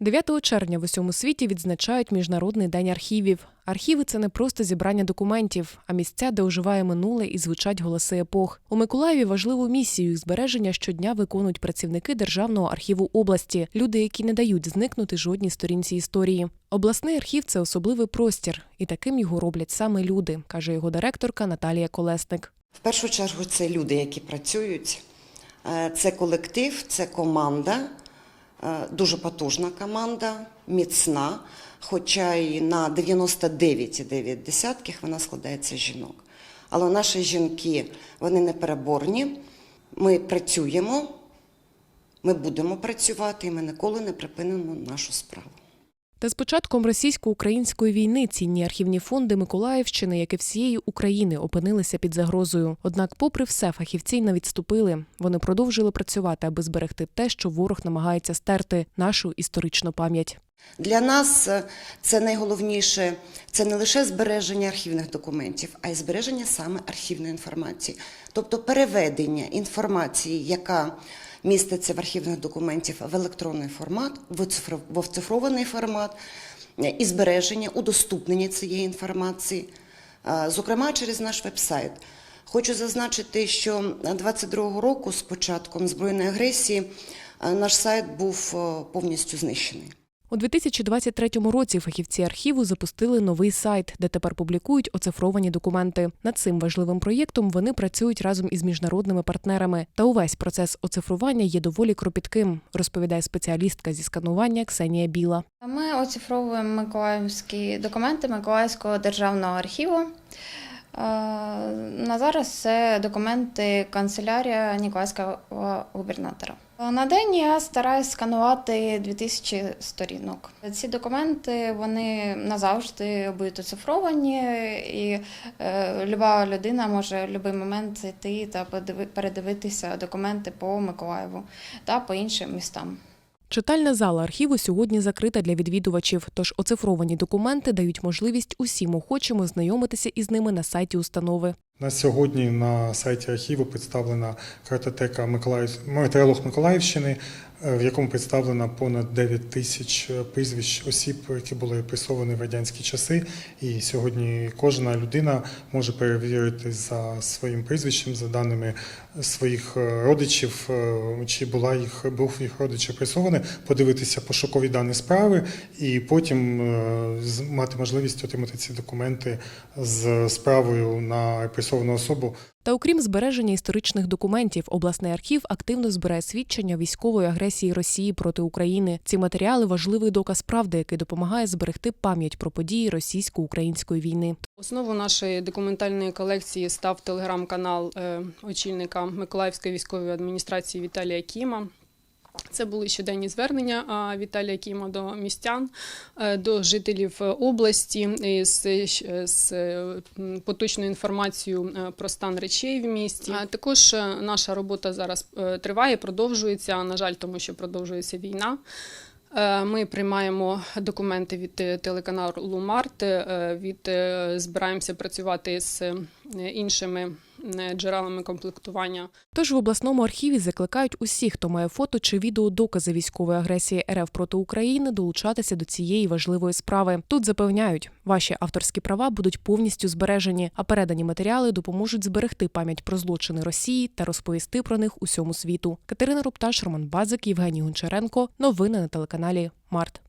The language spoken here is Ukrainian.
9 червня в усьому світі відзначають Міжнародний день архівів. Архіви це не просто зібрання документів, а місця, де оживає минуле і звучать голоси епох. У Миколаєві важливу місію їх збереження щодня виконують працівники Державного архіву області, люди, які не дають зникнути жодній сторінці історії. Обласний архів це особливий простір, і таким його роблять саме люди, каже його директорка Наталія Колесник. В першу чергу це люди, які працюють, Е, це колектив, це команда, дуже потужна команда, міцна, хоча і на 99,9 вона складається з жінок. Але наші жінки вони непереборні. Ми працюємо, ми будемо працювати, і ми ніколи не припинимо нашу справу. Та з початком російсько-української війни цінні архівні фонди Миколаївщини, як і всієї України, опинилися під загрозою. Однак, попри все, фахівці не відступили. Вони продовжили працювати, аби зберегти те, що ворог намагається стерти нашу історичну пам'ять. Для нас е, це найголовніше це не лише збереження архівних документів, а й збереження саме архівної інформації, тобто переведення інформації, яка міститься в архівних документів в електронний формат, в оцифрований формат, е, і збереження, удоступнення цієї інформації, е, зокрема через наш веб-сайт. Хочу зазначити, що 22-го року з початком збройної агресії е, наш сайт був повністю знищений. У 2023 році фахівці архіву запустили новий сайт, де тепер публікують оцифровані документи. Над цим важливим проєктом вони працюють разом із міжнародними партнерами. Та увесь процес оцифрування є доволі кропітким, розповідає спеціалістка зі сканування Ксенія Біла. Ми оцифровуємо миколаївські документи Миколаївського державного архіву. Е, На зараз це документи канцелярія Ніколаївського губернатора. На день я стараюсь сканувати 2000 сторінок. Ці документи вони назавжди будуть оцифровані, і е, люба людина може в будь-який момент зайти та передивитися документи по Миколаєву та по іншим містам. Читальна зала архіву сьогодні закрита для відвідувачів, тож оцифровані документи дають можливість усім охочим ознайомитися із ними на сайті установи. На сьогодні на сайті архіву представлена картотека Миколаїв... Миколаївщини, е, в якому представлено понад 9 тисяч прізвищ осіб, які були пресовані в радянські часи. І сьогодні кожна людина може перевірити за своїм прізвищем, за даними своїх е, родичів, е, чи була їх був їх родич пресований, подивитися пошукові дані справи, і потім мати можливість отримати ці документи з справою на репресовану особу. Та окрім збереження історичних документів, обласний архів активно збирає свідчення військової агресії Росії проти України. Ці матеріали важливий доказ правди, який допомагає зберегти пам'ять про події російсько-української війни. Основу нашої документальної колекції став телеграм-канал е, очільника Миколаївської військової адміністрації Віталія Кіма. Це були щоденні звернення Віталія Кіма до містян, е, до жителів е, області з, з е, поточною інформацією про стан речей в місті. Також наша робота зараз триває, продовжується. На жаль, тому що продовжується війна. Ми приймаємо документи від телеканалу Март, від збираємося працювати з іншими джерелами комплектування. Тож в обласному архіві закликають усіх, хто має фото чи відео докази військової агресії РФ проти України, долучатися до цієї важливої справи. Тут запевняють, ваші авторські права будуть повністю збережені, а передані матеріали допоможуть зберегти пам'ять про злочини Росії та розповісти про них усьому світу. Катерина Рупташ, Роман Базик, Євгеній Гончаренко. Новини на телеканалі Март.